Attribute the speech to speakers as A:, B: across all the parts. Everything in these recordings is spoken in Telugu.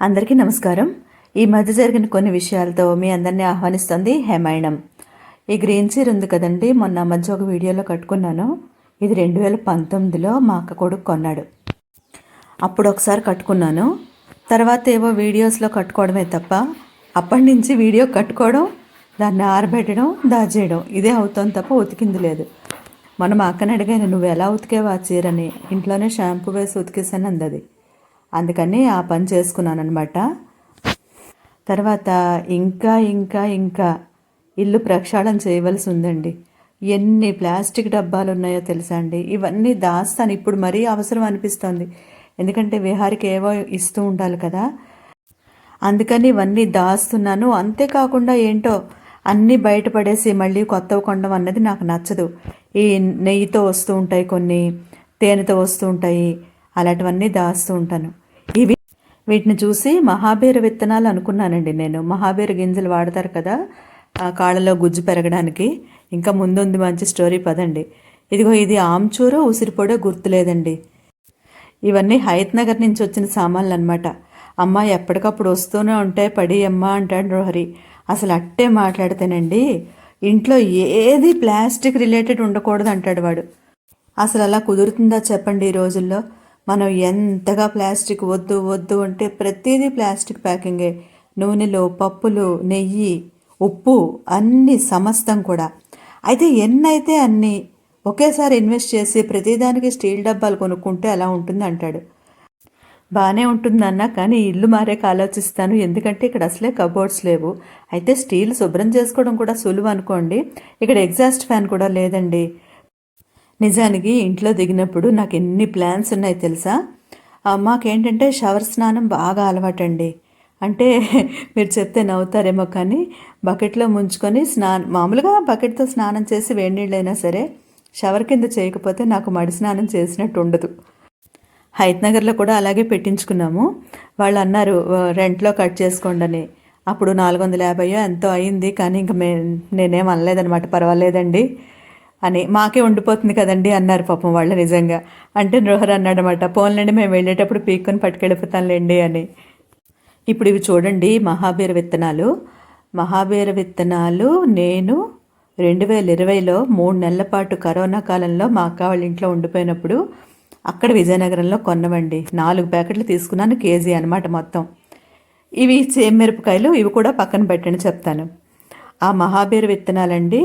A: అందరికీ నమస్కారం. ఈ మధ్య జరిగిన కొన్ని విషయాలతో మీ అందరినీ ఆహ్వానిస్తుంది హేమాయణం. ఈ గ్రీన్ చీర ఉంది కదండి మొన్న మధ్య ఒక వీడియోలో కట్టుకున్నాను. ఇది రెండు వేల పంతొమ్మిదిలో మా అక్క కొడుకు కొన్నాడు. అప్పుడు ఒకసారి కట్టుకున్నాను. తర్వాత ఏవో వీడియోస్లో కట్టుకోవడమే తప్ప అప్పటి నుంచి వీడియో కట్టుకోవడం దాన్ని ఆరబెట్టడం దాచేయడం ఇదే అవుతుంది తప్ప ఉతికింది లేదు. మొన్న మా అక్కని అడిగాను నువ్వు ఎలా ఉతికేవా ఆ చీరని? ఇంట్లోనే షాంపూ వేసి ఉతికేసాను అందది అందుకని ఆ పని చేసుకున్నాను అనమాట తర్వాత ఇంకా ఇంకా ఇంకా ఇల్లు ప్రక్షాళన చేయవలసి ఉందండి ఎన్ని ప్లాస్టిక్ డబ్బాలు ఉన్నాయో తెలుసా అండి? ఇవన్నీ దాస్తాను. ఇప్పుడు మరీ అవసరం అనిపిస్తోంది. ఎందుకంటే విహారికి ఏవో ఇస్తూ ఉండాలి కదా. అందుకని ఇవన్నీ దాస్తున్నాను. అంతేకాకుండా ఏంటో అన్నీ బయటపడేసి మళ్ళీ కొత్తవి కొండం అన్నది నాకు నచ్చదు. ఈ నెయ్యితో వస్తూ ఉంటాయి కొన్ని తేనెతో వస్తూ ఉంటాయి. అలాంటివన్నీ దాస్తూ ఉంటాను. వీటిని చూసి మహాబీర విత్తనాలు అనుకున్నానండి నేను. మహాబీర గింజలు వాడతారు కదా ఆ కాళ్ళలో గుజ్జు పెరగడానికి. ఇంకా ముందుంది మంచి స్టోరీ పదండి. ఇదిగో ఇది ఆమ్చూరో ఉసిరిపొడో గుర్తులేదండి. ఇవన్నీ హయత్ నగర్ నుంచి వచ్చిన సామాన్లు అనమాట అమ్మ ఎప్పటికప్పుడు వస్తూనే ఉంటాయి పడి అమ్మ అంటాడు రోహరి. అసలు అట్టే మాట్లాడితేనండి ఇంట్లో ఏది ప్లాస్టిక్ రిలేటెడ్ ఉండకూడదు అంటాడు వాడు. అసలు అలా కుదురుతుందా చెప్పండి ఈ రోజుల్లో? మనం ఎంతగా ప్లాస్టిక్ వద్దు వద్దు అంటే ప్రతిదీ ప్లాస్టిక్ ప్యాకింగే. నూనెలు పప్పులు నెయ్యి ఉప్పు అన్ని సమస్తం కూడా. అయితే ఎన్నైతే అన్ని ఒకేసారి ఇన్వెస్ట్ చేసి ప్రతిదానికి స్టీల్ డబ్బాలు కొనుక్కుంటే అలా ఉంటుంది అంటాడు. బాగానే ఉంటుందన్న కానీ ఇల్లు మారేక ఆలోచిస్తాను. ఎందుకంటే ఇక్కడ అసలే కబోర్డ్స్ లేవు. అయితే స్టీల్ శుభ్రం చేసుకోవడం కూడా సులువు అనుకోండి. ఇక్కడ ఎగ్జాస్ట్ ఫ్యాన్ కూడా లేదండి. నిజానికి ఇంట్లో దిగినప్పుడు నాకు ఎన్ని ప్లాన్స్ ఉన్నాయి తెలుసా? మాకేంటంటే షవర్ స్నానం బాగా అలవాటండి. అంటే మీరు చెప్తే నవ్వుతారేమో కానీ బకెట్లో ముంచుకొని స్నానం మామూలుగా బకెట్తో స్నానం చేసి వేడి నీళ్ళైనా సరే షవర్ కింద చేయకపోతే నాకు మడి స్నానం చేసినట్టు ఉండదు. హైత్ నగర్లో కూడా అలాగే పెట్టించుకున్నాము. వాళ్ళు అన్నారు రెంట్లో కట్ చేసుకోండి అని అప్పుడు నాలుగు వందల యాభై ఎంతో అయింది కానీ ఇంక మే నేనేం అనలేదనమాట పర్వాలేదండి. అని మాకే ఉండిపోతుంది కదండి అన్నారు పాపం వాళ్ళు నిజంగా. అంటే నృహర్ అన్నాడనమాట పోన్లండి మేము వెళ్ళేటప్పుడు పీక్కొని పట్టుకెళ్ళిపోతానులేండి అని. ఇప్పుడు ఇవి చూడండి మహాబీర విత్తనాలు. మహాబీర విత్తనాలు నేను రెండు వేల ఇరవైలో మూడు నెలల పాటు కరోనా కాలంలో మా అక్క వాళ్ళ ఇంట్లో ఉండిపోయినప్పుడు అక్కడ విజయనగరంలో కొన్నవండి. నాలుగు ప్యాకెట్లు తీసుకున్నాను కేజీ అనమాట మొత్తం. ఇవి చేమిరపకాయలు ఇవి కూడా పక్కన పెట్టండి చెప్తాను. ఆ మహాబీర విత్తనాలండి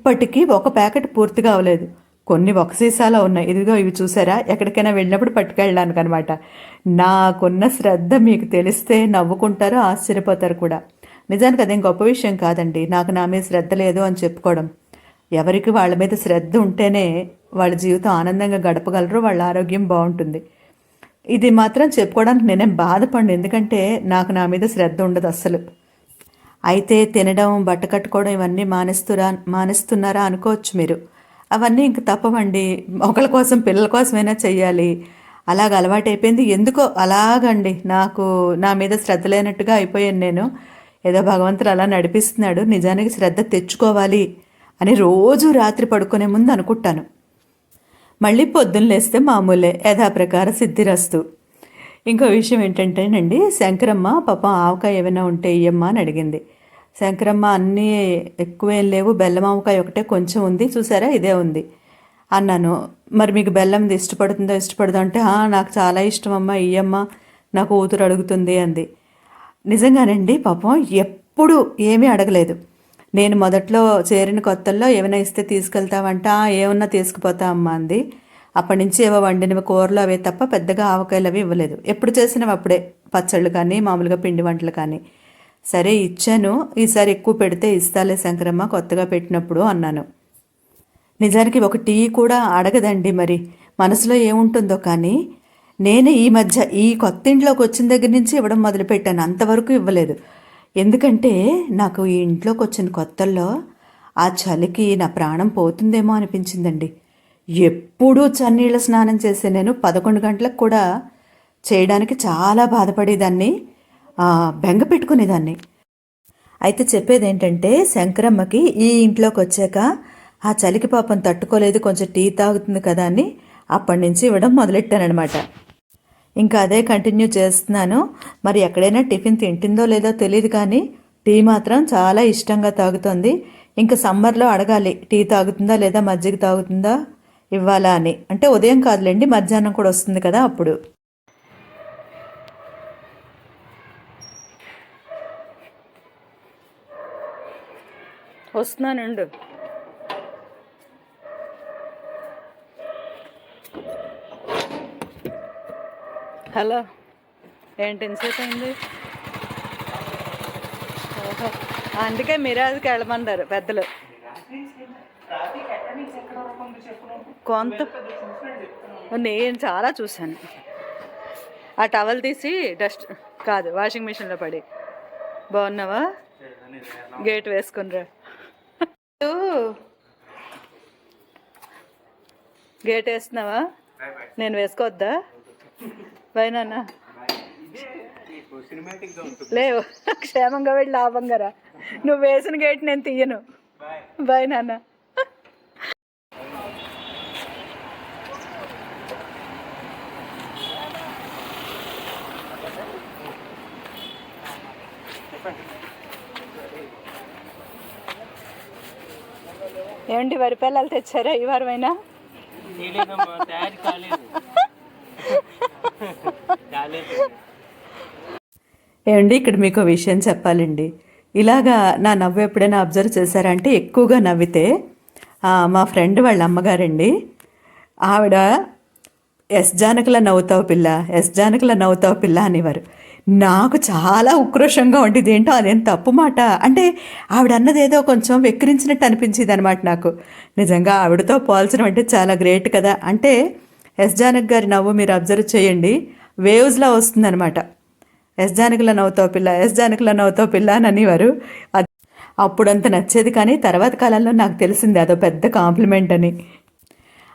A: ఇప్పటికీ ఒక ప్యాకెట్ పూర్తిగా అవ్వలేదు కొన్ని ఒక సీసాలో ఉన్నాయి. ఇదిగో ఇవి చూసారా? ఎక్కడికైనా వెళ్ళినప్పుడు పట్టుకెళ్ళడానికి అనమాట నాకున్న శ్రద్ధ మీకు తెలిస్తే నవ్వుకుంటారు ఆశ్చర్యపోతారు కూడా. నిజానికి అదేం గొప్ప విషయం కాదండి. నాకు నా మీద శ్రద్ధ లేదు అని చెప్పుకోవడం. ఎవరికి వాళ్ళ మీద శ్రద్ధ ఉంటేనే వాళ్ళ జీవితం ఆనందంగా గడపగలరు వాళ్ళ ఆరోగ్యం బాగుంటుంది. ఇది మాత్రం చెప్పుకోవడానికి నేనేం బాధపడను. ఎందుకంటే నాకు నా మీద శ్రద్ధ ఉండదు అస్సలు. అయితే తినడం బట్ట కట్టుకోవడం ఇవన్నీ మానేస్తురా మానేస్తున్నారా అనుకోవచ్చు మీరు. అవన్నీ ఇంక తప్పవండి. ఒకళ్ళ కోసం పిల్లల కోసమైనా చెయ్యాలి. అలాగ అలవాటైపోయింది. ఎందుకో అలాగండి. నాకు నా మీద శ్రద్ధ లేనట్టుగా అయిపోయాను నేను. ఏదో భగవంతుడు అలా నడిపిస్తున్నాడు. నిజానికి శ్రద్ధ తెచ్చుకోవాలి అని రోజు రాత్రి పడుకునే ముందు అనుకుంటాను. మళ్ళీ పొద్దున్న లేస్తే మామూలే. యథాప్రకార సిద్ధిరస్తు. ఇంకో విషయం ఏంటంటేనండి శంకరమ్మ పాపం ఆవకాయ ఏమైనా ఉంటే ఇయ్యమ్మ అని అడిగింది. శంకరమ్మ అన్నీ ఎక్కువేం లేవు బెల్లం ఆవకాయ ఒకటే కొంచెం ఉంది చూసారా? ఇదే ఉంది. అన్నాను మరి మీకు బెల్లంది ఇష్టపడుతుందో ఇష్టపడదో? అంటే నాకు చాలా ఇష్టం అమ్మా ఇయ్యమ్మ నాకు ఊతురు అడుగుతుంది అంది. నిజంగానండి పాపం ఎప్పుడు ఏమీ అడగలేదు. నేను మొదట్లో చేరిన కొత్తల్లో ఏమైనా ఇస్తే తీసుకెళ్తావంట ఏమన్నా తీసుకుపోతా అమ్మా అంది. అప్పటి నుంచి ఏవో వండినవి కూరలు అవే తప్ప పెద్దగా ఆవకాయలు అవి ఇవ్వలేదు. ఎప్పుడు చేసినవి అప్పుడే పచ్చళ్ళు కానీ మామూలుగా పిండి వంటలు కానీ. సరే ఇచ్చాను. ఈసారి ఎక్కువ పెడితే ఇస్తాలే శంకరమ్మ కొత్తగా పెట్టినప్పుడు అన్నాను. నిజానికి ఒక టీ కూడా అడగదండి మరి. మనసులో ఏముంటుందో కానీ నేను ఈ మధ్య ఈ కొత్త ఇంట్లోకి వచ్చిన దగ్గర నుంచి ఇవ్వడం మొదలుపెట్టాను. అంతవరకు ఇవ్వలేదు. ఎందుకంటే నాకు ఈ ఇంట్లోకి వచ్చిన కొత్తల్లో ఆ చలికి నా ప్రాణం పోతుందేమో అనిపించిందండి. ఎప్పుడూ చన్నీళ్ళ స్నానం చేసే నేను పదకొండు గంటలకు కూడా చేయడానికి చాలా బాధపడేదాన్ని బెంగ పెట్టుకునేదాన్ని. అయితే చెప్పేది ఏంటంటే శంకరమ్మకి ఈ ఇంట్లోకి వచ్చాక ఆ చలికి పాపం తట్టుకోలేదు కొంచెం టీ తాగుతుంది కదా అని అప్పటి నుంచి ఇవ్వడం మొదలెట్టానమాట ఇంకా అదే కంటిన్యూ చేస్తున్నాను. మరి ఎక్కడైనా టిఫిన్ తింటుందో లేదో తెలియదు కానీ టీ మాత్రం చాలా ఇష్టంగా తాగుతుంది. ఇంకా సమ్మర్లో అడగాలి టీ తాగుతుందా లేదా మజ్జిగ తాగుతుందా? ఇవ్వాలా అని. అంటే ఉదయం కాదులేండి మధ్యాహ్నం కూడా వస్తుంది కదా అప్పుడు. వస్తున్నానండు. హలో. ఏంటి ఇన్సేపు అయింది? అందుకే మిరాజ్కి వెళ్ళమన్నారు పెద్దలు. కొంత నేను చాలా చూశాను. ఆ టవల్ తీసి డస్ట్ కాదు వాషింగ్ మిషన్లో పడి. బాగున్నావా? గేట్ వేసుకునిరా గేట్ వేస్తున్నావా? నేను వేసుకోవద్దా? పైన లేవు క్షేమంగా వెళ్ళి లాభంగా రా. నువ్వు వేసిన గేట్ నేను తీయను. బాయ్ నాన్న. ఏమండి వరి పిల్లలు తెచ్చారా ఈ వారమైనా? ఏమండి ఇక్కడ మీకు విషయం చెప్పాలండి. ఇలాగా నా నవ్వు ఎప్పుడైనా అబ్జర్వ్ చేశారంటే ఎక్కువగా నవ్వితే ఆ, మా ఫ్రెండ్ వాళ్ళ అమ్మగారండి ఆవిడ ఎస్ జానకుల నవ్వుతావు పిల్ల ఎస్ జానకుల నవ్వుతావు పిల్ల అనేవారు. నాకు చాలా ఉక్రోషంగా ఉండేది. ఏంటో అదేం తప్పు మాట. అంటే ఆవిడన్నది ఏదో కొంచెం వెక్కిరించినట్టు అనిపించేది అనమాట నాకు. నిజంగా ఆవిడతో పోల్చడం అంటే చాలా గ్రేట్ కదా. అంటే ఎస్ జానక్ గారి నవ్వు మీరు అబ్జర్వ్ చేయండి. వేవ్స్లా వస్తుందనమాట ఎస్ జానకుల నవ్వుతో పిల్ల ఎస్ జానకుల నవ్వుతో పిల్ల అని అనేవారు. అది అప్పుడంత నచ్చేది కానీ తర్వాత కాలంలో నాకు తెలిసింది అదో పెద్ద కాంప్లిమెంట్ అని.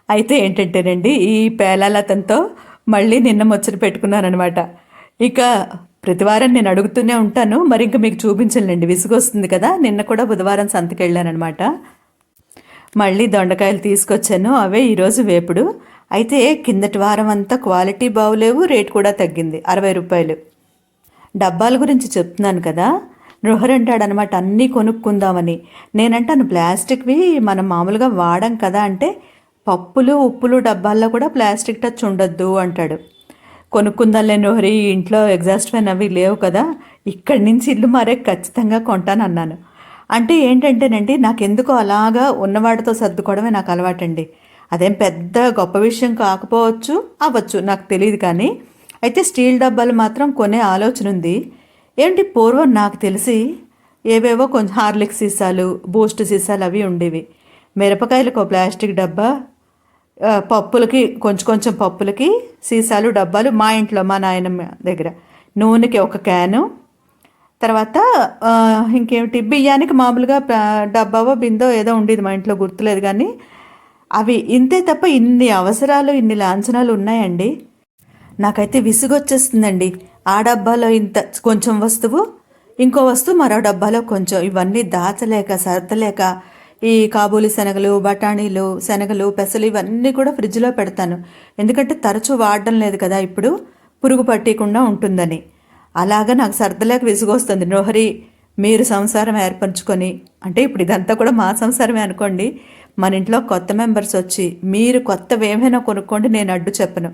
A: అయితే ఏంటంటేనండి ఈ పేలాలతంతో మళ్ళీ నిన్న ముచ్చట పెట్టుకున్నానమాట ఇక ప్రతివారం నేను అడుగుతూనే ఉంటాను. మరి ఇంకా మీకు చూపించలేండి విసుగొస్తుంది కదా. నిన్న కూడా బుధవారం సంతకి వెళ్ళానమాట మళ్ళీ దొండకాయలు తీసుకొచ్చాను. అవే ఈరోజు వేపుడు. అయితే కిందటి వారం అంతా క్వాలిటీ బాగులేవు రేట్ కూడా తగ్గింది. అరవై రూపాయలు. డబ్బాల గురించి చెప్తున్నాను కదా. నృహరంటాడనమాట అంటాడనమాట అన్నీ కొనుక్కుందామని. నేనంటాను ప్లాస్టిక్వి మనం మామూలుగా వాడం కదా అంటే పప్పులు ఉప్పులు డబ్బాల్లో కూడా ప్లాస్టిక్ టచ్ ఉండొద్దు అంటాడు. కొనుక్కుందాంలే నోహరి ఇంట్లో ఎగ్జాస్ట్ ఫ్యాన్ అవి లేవు కదా ఇక్కడి నుంచి ఇల్లు మారే ఖచ్చితంగా కొంటానన్నాను. అంటే ఏంటంటేనండి నాకెందుకో అలాగా ఉన్నవాడితో సర్దుకోవడమే నాకు అలవాటండి. అదేం పెద్ద గొప్ప విషయం కాకపోవచ్చు అవ్వచ్చు నాకు తెలియదు కానీ అయితే స్టీల్ డబ్బాలు మాత్రం కొనే ఆలోచన ఉంది. ఏంటి పూర్వం నాకు తెలిసి ఏవేవో కొంచెం హార్లిక్స్ సీసాలు బూస్ట్ సీసాలు అవి ఉండేవి. మిరపకాయలకు ఒక ప్లాస్టిక్ డబ్బా పప్పులకి కొంచెం కొంచెం పప్పులకి సీసాలు డబ్బాలు మా ఇంట్లో మా నాయనమ్మ దగ్గర. నూనెకి ఒక క్యాను. తర్వాత ఇంకేమిటి? బియ్యానికి మామూలుగా డబ్బావో బిందో ఏదో ఉండేది మా ఇంట్లో గుర్తులేదు కానీ అవి ఇంతే తప్ప ఇన్ని అవసరాలు ఇన్ని లాంఛనాలు ఉన్నాయండి. నాకైతే విసుగొచ్చేస్తుందండి. ఆ డబ్బాలో ఇంత కొంచెం వస్తువు ఇంకో వస్తువు మరో డబ్బాలో కొంచెం. ఇవన్నీ దాచలేక సర్దలేక ఈ కాబూలి శనగలు బఠానీలు శనగలు పెసలు ఇవన్నీ కూడా ఫ్రిడ్జ్లో పెడతాను. ఎందుకంటే తరచూ వాడడం లేదు కదా ఇప్పుడు పురుగు పట్టకుండా ఉంటుందని. అలాగా నాకు సర్దలేక విసుగొస్తుంది. నోహరి మీరు సంసారం ఏర్పరచుకొని అంటే ఇప్పుడు ఇదంతా కూడా మా సంసారమే అనుకోండి మన ఇంట్లో కొత్త మెంబర్స్ వచ్చి మీరు కొత్తవి ఏమైనా కొనుక్కోండి నేను అడ్డు చెప్పను.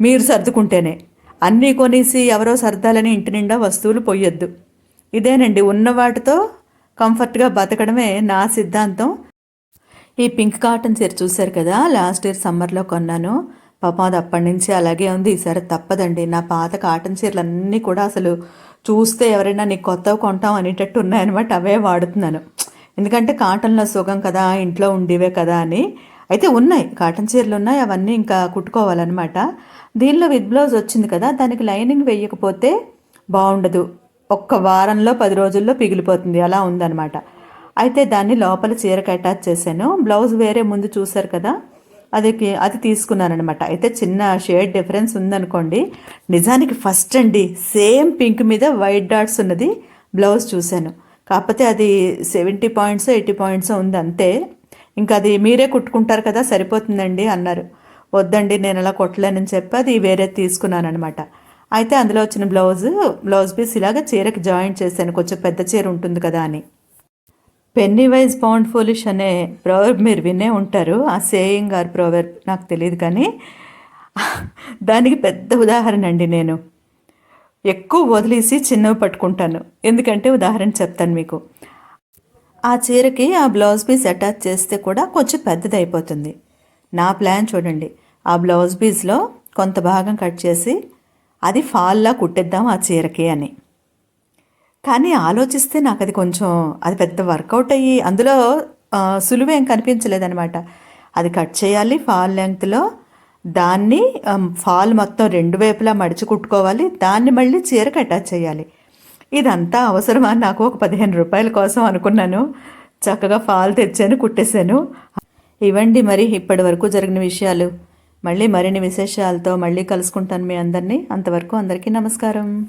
A: మీరు సర్దుకుంటేనే. అన్నీ కొనేసి ఎవరో సర్దాలని ఇంటి నిండా వస్తువులు పోయొద్దు ఇదేనండి ఉన్న వాటితో కంఫర్ట్గా బతకడమే నా సిద్ధాంతం. ఈ పింక్ కాటన్ చీర చూశారు కదా లాస్ట్ ఇయర్ సమ్మర్లో కొన్నాను. పాపం అది అప్పటి నుంచి అలాగే ఉంది. ఈసారి తప్పదండి. నా పాత కాటన్ చీరలు అన్నీ కూడా అసలు చూస్తే ఎవరైనా నీకు కొత్తవి కొంటాం అనేటట్టు ఉన్నాయన్నమాట. అవే వాడుతున్నాను. ఎందుకంటే కాటన్లో సుఖం కదా ఇంట్లో ఉండేవే కదా అని. అయితే ఉన్నాయి. కాటన్ చీరలు ఉన్నాయి. అవన్నీ ఇంకా కుట్టుకోవాలన్నమాట. దీనిలో విత్ బ్లౌజ్ వచ్చింది కదా దానికి లైనింగ్ వేయకపోతే బాగుండదు. ఒక్క వారంలో పది రోజుల్లో పిగిలిపోతుంది. అలా ఉందన్నమాట. అయితే దాన్ని లోపల చీరకు అటాచ్ చేశాను. బ్లౌజ్ వేరే ముందు చూశారు కదా అది అది తీసుకున్నాను అనమాట అయితే చిన్న షేడ్ డిఫరెన్స్ ఉందనుకోండి నిజానికి ఫస్ట్ అండి సేమ్ పింక్ మీద వైట్ డాట్స్ ఉన్నది బ్లౌజ్ చూశాను. కాకపోతే అది సెవెంటీ పాయింట్స్ ఎయిటీ పాయింట్స్ ఉంది అంతే. ఇంకా అది మీరే కుట్టుకుంటారు కదా సరిపోతుందండి అన్నారు. వద్దండి నేను అలా కొట్టలేనని చెప్పి అది వేరే తీసుకున్నాను అనమాట అయితే అందులో వచ్చిన బ్లౌజ్ బ్లౌజ్ పీస్ ఇలాగ చీరకి జాయింట్ చేశాను. కొంచెం పెద్ద చీర ఉంటుంది కదా అని. పెన్నీ వైజ్ పౌండ్ ఫోలిష్ అనే ప్రోవర్బ్ మీరు వినే ఉంటారు. ఆ సేయింగ్ ఆర్ ప్రోవర్బ్ నాకు తెలియదు కానీ దానికి పెద్ద ఉదాహరణ అండి నేను. ఎక్కువ వదిలేసి చిన్నవి పట్టుకుంటాను. ఎందుకంటే ఉదాహరణ చెప్తాను మీకు. ఆ చీరకి ఆ బ్లౌజ్ పీస్ అటాచ్ చేస్తే కూడా కొంచెం పెద్దది అయిపోతుంది. నా ప్లాన్ చూడండి. ఆ బ్లౌజ్ పీస్లో కొంత భాగం కట్ చేసి అది ఫాల్లా కుట్టిద్దాం ఆ చీరకి అని. కానీ ఆలోచిస్తే నాకు అది కొంచెం అది పెద్ద వర్కౌట్ అయ్యి అందులో సులువేం కనిపించలేదనమాట అది కట్ చేయాలి ఫాల్ లెంగ్త్లో దాన్ని ఫాల్ మొత్తం రెండు వైపులా మడిచి కుట్టుకోవాలి దాన్ని మళ్ళీ చీరకు అటాచ్ చేయాలి. ఇదంతా అవసరమా? నాకు ఒక పదిహేను రూపాయల కోసం అనుకున్నాను. చక్కగా ఫాల్ తెచ్చాను కుట్టేశాను. ఇవ్వండి మరి ఇప్పటి వరకు జరిగిన విషయాలు. మళ్ళీ మరిన్ని విశేషాలతో మళ్ళీ కలుసుకుంటాను మీ అందరినీ. అంతవరకు అందరికీ నమస్కారం.